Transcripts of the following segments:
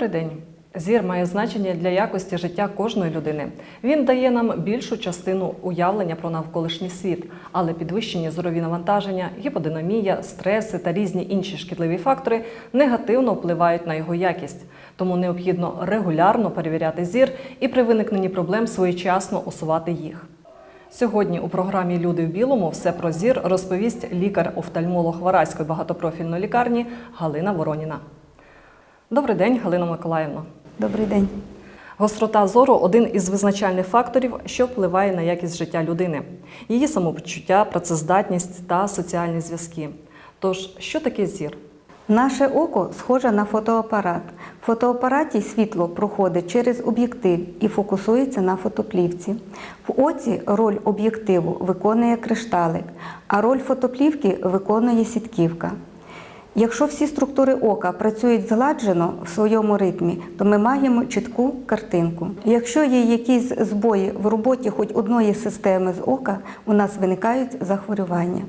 Добрий день. Зір має значення для якості життя кожної людини. Він дає нам більшу частину уявлення про навколишній світ, але підвищені зорові навантаження, гіподинамія, стреси та різні інші шкідливі фактори негативно впливають на його якість. Тому необхідно регулярно перевіряти зір і при виникненні проблем своєчасно усувати їх. Сьогодні у програмі Люди в білому все про зір розповість лікар-офтальмолог Вараської багатопрофільної лікарні Галина Вороніна. Добрий день, Галина Миколаївна. Добрий день. Гострота зору один із визначальних факторів, що впливає на якість життя людини, її самопочуття, працездатність та соціальні зв'язки. Тож, що таке зір? Наше око схоже на фотоапарат. В фотоапараті світло проходить через об'єктив і фокусується на фотоплівці. В оці роль об'єктиву виконує кришталик, а роль фотоплівки виконує сітківка. Якщо всі структури ока працюють згладжено в своєму ритмі, то ми маємо чітку картинку. Якщо є якісь збої в роботі хоч одної системи з ока, у нас виникають захворювання.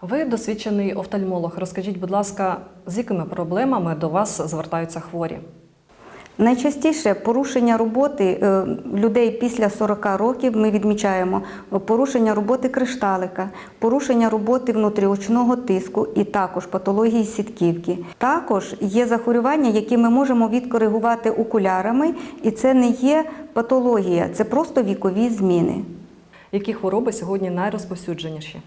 Ви досвідчений офтальмолог. Розкажіть, будь ласка, з якими проблемами до вас звертаються хворі? Найчастіше порушення роботи е, людей після 40 років ми відмічаємо порушення роботи кришталика, порушення роботи внутріочного тиску і також патології сітківки. Також є захворювання, які ми можемо відкоригувати окулярами, і це не є патологія, це просто вікові зміни. Які хвороби сьогодні найрозповсюдженіші?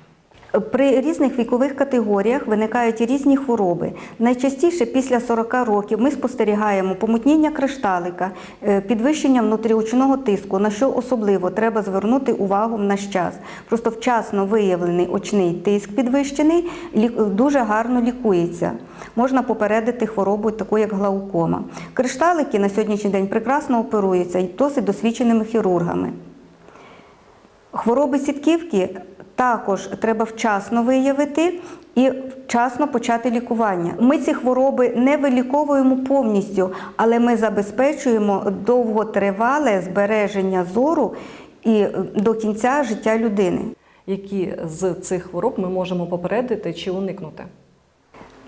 При різних вікових категоріях виникають різні хвороби. Найчастіше після 40 років ми спостерігаємо помутніння кришталика, е, підвищення внутріочного тиску, на що особливо треба звернути увагу в наш час. Просто вчасно виявлений очний тиск підвищений дуже гарно лікується. Можна попередити хворобу, таку як глаукома. Кришталики на сьогоднішній день прекрасно оперуються і досить досвідченими хірургами. Хвороби сітківки також треба вчасно виявити і вчасно почати лікування. Ми ці хвороби не виліковуємо повністю, але ми забезпечуємо довготривале збереження зору і е, до кінця життя людини. Які з цих хвороб ми можемо попередити чи уникнути?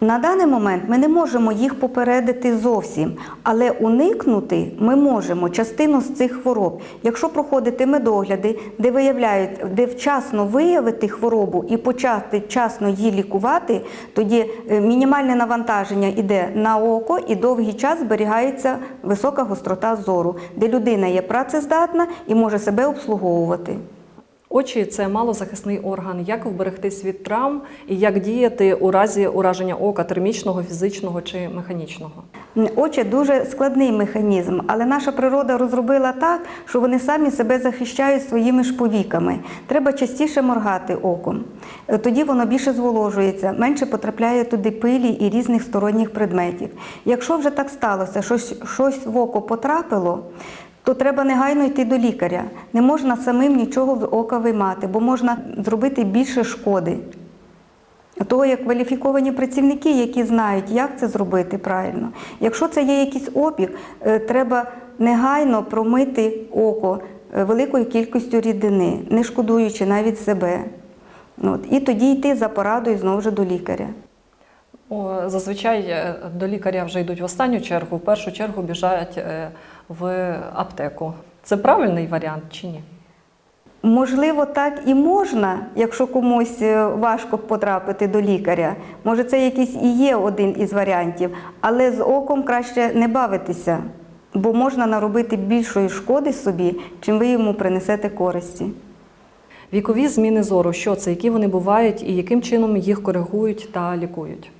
На даний момент ми не можемо їх попередити зовсім, але уникнути ми можемо частину з цих хвороб. Якщо проходити медогляди, де виявляють, де вчасно виявити хворобу і почати вчасно її лікувати, тоді е, мінімальне навантаження йде на око і довгий час зберігається висока гострота зору, де людина є працездатна і може себе обслуговувати. Очі це малозахисний орган. Як вберегтись від травм і як діяти у разі ураження ока термічного, фізичного чи механічного? Очі дуже складний механізм, але наша природа розробила так, що вони самі себе захищають своїми ж повіками. Треба частіше моргати оком. Е, Тоді воно більше зволожується, менше потрапляє туди пилі і різних сторонніх предметів. Якщо вже так сталося, що щось в око потрапило, то треба негайно йти до лікаря. Не можна самим нічого з ока виймати, бо можна зробити більше шкоди. Того як кваліфіковані працівники, які знають, як це зробити правильно. Якщо це є якийсь опік, е, треба негайно промити око е, великою кількістю рідини, не шкодуючи навіть себе. От. І тоді йти за порадою знову ж до лікаря. Зазвичай е, до лікаря вже йдуть в останню чергу, в першу чергу біжають е, в аптеку. Це правильний варіант чи ні? Можливо, так і можна, якщо комусь е, важко потрапити до лікаря. Може, це якийсь і є один із варіантів, але з оком краще не бавитися, бо можна наробити більшої шкоди собі, чим ви йому принесете користі. Вікові зміни зору, що це, які вони бувають і яким чином їх коригують та лікують?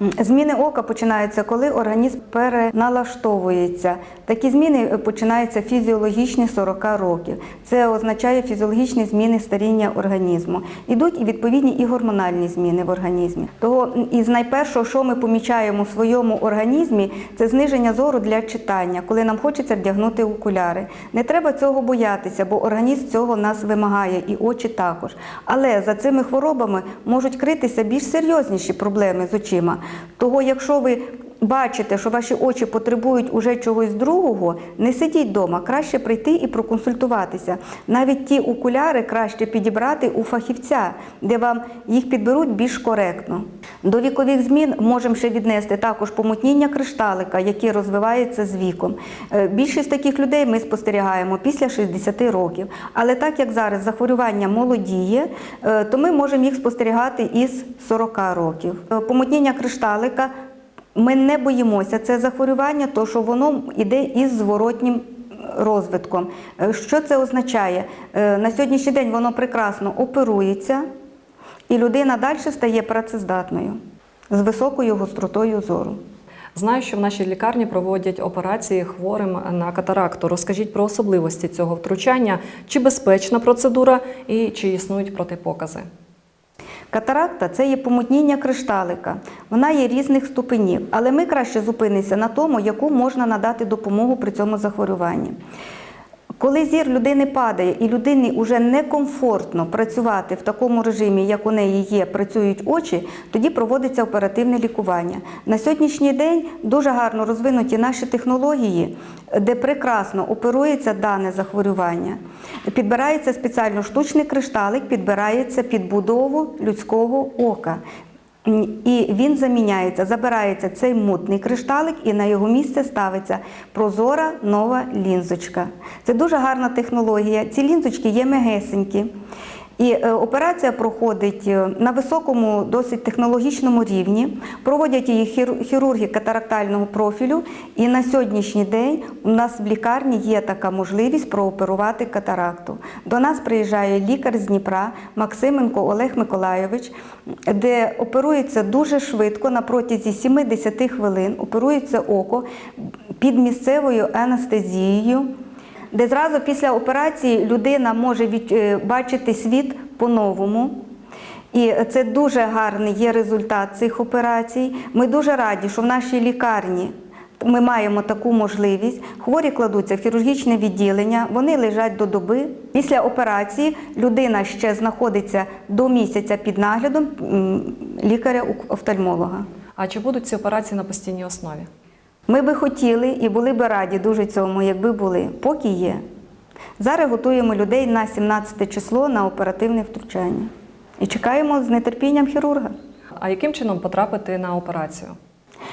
Зміни ока починаються, коли організм переналаштовується. Такі зміни починаються фізіологічні 40 років. Це означає фізіологічні зміни старіння організму. Ідуть і відповідні і гормональні зміни в організмі. Того із найпершого, що ми помічаємо в своєму організмі, це зниження зору для читання, коли нам хочеться вдягнути окуляри. Не треба цього боятися, бо організм цього нас вимагає, і очі також. Але за цими хворобами можуть критися більш серйозніші проблеми з очима. Того, якщо ви бачите, що ваші очі потребують уже чогось другого, не сидіть вдома, краще прийти і проконсультуватися. Навіть ті окуляри краще підібрати у фахівця, де вам їх підберуть більш коректно. До вікових змін можемо ще віднести також помутніння кришталика, яке розвивається з віком. Е, Більшість таких людей ми спостерігаємо після 60 років. Але так як зараз захворювання молодіє, е, то ми можемо їх спостерігати із 40 років. Е, Помутніння кришталика ми не боїмося це захворювання, то що воно йде із зворотнім розвитком. Е, Що це означає? Е, На сьогоднішній день воно прекрасно оперується, і людина далі стає працездатною з високою гостротою зору. Знаю, що в нашій лікарні проводять операції хворим на катаракту. Розкажіть про особливості цього втручання, чи безпечна процедура і чи існують протипокази. Катаракта це є помутніння кришталика. Вона є різних ступенів, але ми краще зупинимося на тому, яку можна надати допомогу при цьому захворюванні. Коли зір людини падає і людині вже некомфортно працювати в такому режимі, як у неї є, працюють очі, тоді проводиться оперативне лікування. На сьогоднішній день дуже гарно розвинуті наші технології, де прекрасно оперується дане захворювання. Підбирається спеціально штучний кришталик, підбирається під будову людського ока. І він заміняється, забирається цей мутний кришталик, і на його місце ставиться прозора нова лінзочка. Це дуже гарна технологія. Ці лінзочки є мегесенькі. І е, операція проходить е, на високому, досить технологічному рівні. Проводять її хір- хірурги катарактального профілю. І на сьогоднішній день у нас в лікарні є така можливість прооперувати катаракту. До нас приїжджає лікар з Дніпра Максименко Олег Миколайович, де оперується дуже швидко на протязі 70 хвилин. Оперується око під місцевою анестезією де зразу після операції людина може від, е, бачити світ по-новому. І це дуже гарний є результат цих операцій. Ми дуже раді, що в нашій лікарні ми маємо таку можливість. Хворі кладуться в хірургічне відділення, вони лежать до доби. Після операції людина ще знаходиться до місяця під наглядом лікаря-офтальмолога. А чи будуть ці операції на постійній основі? Ми би хотіли і були би раді дуже цьому, якби були, поки є. Зараз готуємо людей на 17 число на оперативне втручання. І чекаємо з нетерпінням хірурга. А яким чином потрапити на операцію?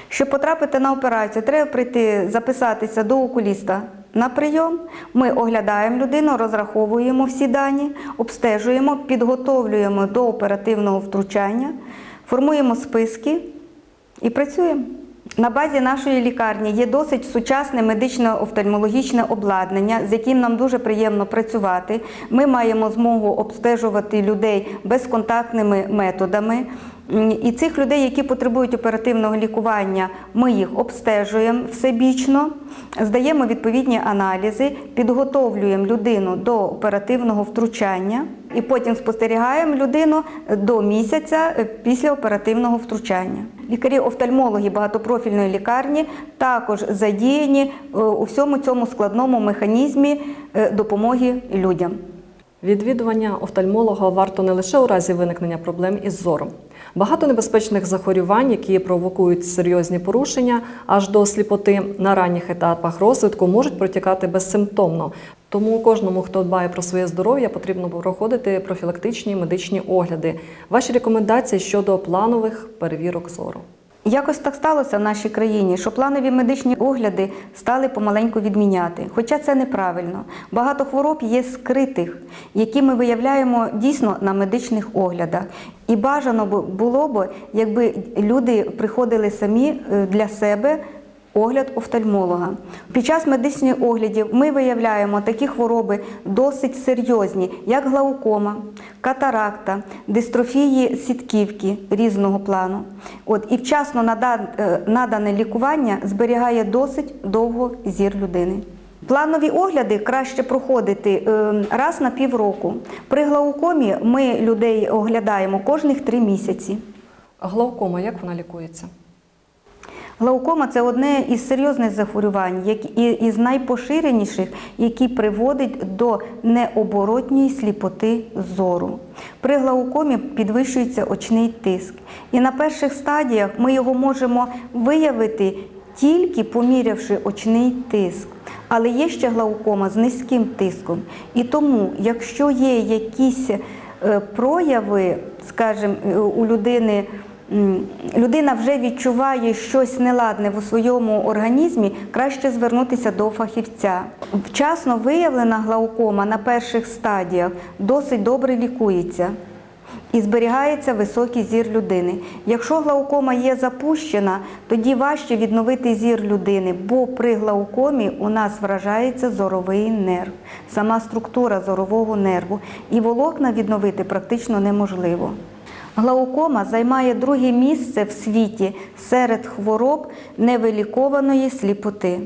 Щоб потрапити на операцію, треба прийти записатися до окуліста на прийом. Ми оглядаємо людину, розраховуємо всі дані, обстежуємо, підготовлюємо до оперативного втручання, формуємо списки і працюємо. На базі нашої лікарні є досить сучасне медично-офтальмологічне обладнання, з яким нам дуже приємно працювати. Ми маємо змогу обстежувати людей безконтактними методами. І цих людей, які потребують оперативного лікування, ми їх обстежуємо всебічно, здаємо відповідні аналізи, підготовлюємо людину до оперативного втручання і потім спостерігаємо людину до місяця е, після оперативного втручання. Лікарі-офтальмологи багатопрофільної лікарні також задіяні е, у всьому цьому складному механізмі е, допомоги людям. Відвідування офтальмолога варто не лише у разі виникнення проблем із зором. Багато небезпечних захворювань, які провокують серйозні порушення аж до сліпоти на ранніх етапах розвитку, можуть протікати безсимптомно. Тому кожному, хто дбає про своє здоров'я, потрібно проходити профілактичні медичні огляди. Ваші рекомендації щодо планових перевірок зору. Якось так сталося в нашій країні, що планові медичні огляди стали помаленьку відміняти. Хоча це неправильно. Багато хвороб є скритих, які ми виявляємо дійсно на медичних оглядах. І бажано було б, якби люди приходили самі е, для себе. Огляд офтальмолога. Під час медичних оглядів ми виявляємо такі хвороби досить серйозні, як глаукома, катаракта, дистрофії сітківки різного плану. От, і вчасно е, надане лікування зберігає досить довго зір людини. Планові огляди краще проходити е, раз на півроку. При глаукомі ми людей оглядаємо кожних три місяці. Глаукома, як вона лікується? Глаукома це одне із серйозних захворювань, як із найпоширеніших, які приводить до необоротньої сліпоти зору. При глаукомі підвищується очний тиск. І на перших стадіях ми його можемо виявити тільки помірявши очний тиск. Але є ще глаукома з низьким тиском. І тому, якщо є якісь е, прояви, скажімо, е, у людини, людина вже відчуває щось неладне в своєму організмі, краще звернутися до фахівця. Вчасно виявлена глаукома на перших стадіях досить добре лікується і зберігається високий зір людини. Якщо глаукома є запущена, тоді важче відновити зір людини, бо при глаукомі у нас вражається зоровий нерв, сама структура зорового нерву, і волокна відновити практично неможливо. Глаукома займає друге місце в світі серед хвороб невилікованої сліпоти.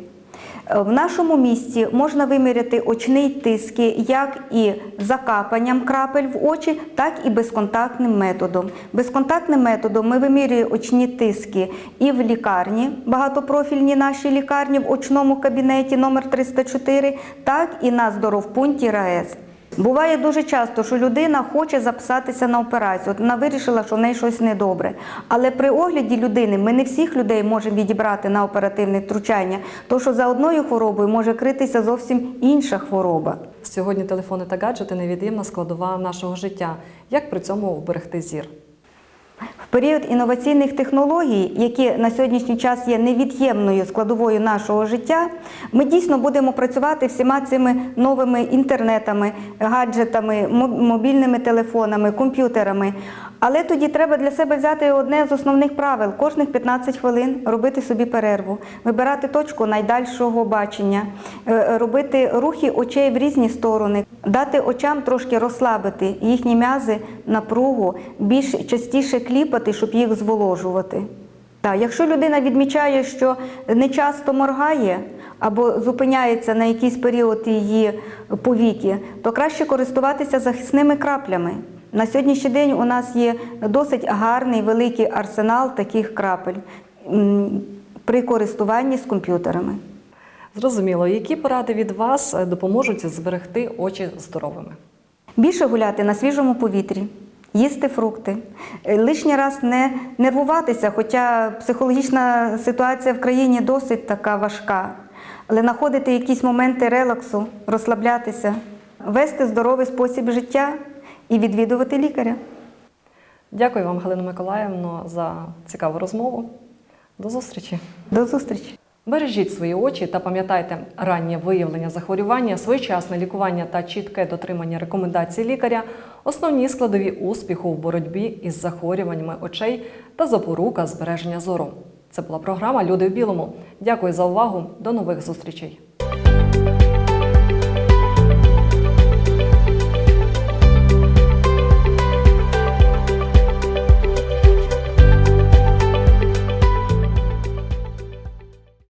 Е, В нашому місті можна виміряти очний тиск як і закапанням крапель в очі, так і безконтактним методом. Безконтактним методом ми вимірюємо очні тиски і в лікарні, багатопрофільній нашій лікарні в очному кабінеті номер 304, так і на здоровпункті РаЕС. Буває дуже часто, що людина хоче записатися на операцію. От вона вирішила, що в неї щось недобре. Але при огляді людини ми не всіх людей можемо відібрати на оперативне втручання, тому що за одною хворобою може критися зовсім інша хвороба. Сьогодні телефони та гаджети невід'ємна складова нашого життя. Як при цьому вберегти зір? В період інноваційних технологій, які на сьогоднішній час є невід'ємною складовою нашого життя, ми дійсно будемо працювати всіма цими новими інтернетами, гаджетами, мобільними телефонами, комп'ютерами. Але тоді треба для себе взяти одне з основних правил: кожних 15 хвилин робити собі перерву, вибирати точку найдальшого бачення, е, робити рухи очей в різні сторони, дати очам трошки розслабити їхні м'язи, напругу, більш частіше кліпати, щоб їх зволожувати. Так, якщо людина відмічає, що не часто моргає або зупиняється на якийсь період її повіки, то краще користуватися захисними краплями. На сьогоднішній день у нас є досить гарний великий арсенал таких крапель при користуванні з комп'ютерами. Зрозуміло, які поради від вас е, допоможуть зберегти очі здоровими? Більше гуляти на свіжому повітрі, їсти фрукти, е, лишній раз не нервуватися, хоча психологічна ситуація в країні досить така важка, але знаходити якісь моменти релаксу, розслаблятися, вести здоровий спосіб життя і відвідувати лікаря. Дякую вам, Галина Миколаївна, за цікаву розмову. До зустрічі! До зустрічі! Бережіть свої очі та пам'ятайте раннє виявлення захворювання, своєчасне лікування та чітке дотримання рекомендацій лікаря основні складові успіху в боротьбі із захворюваннями очей та запорука збереження зору. Це була програма Люди в білому. Дякую за увагу. До нових зустрічей.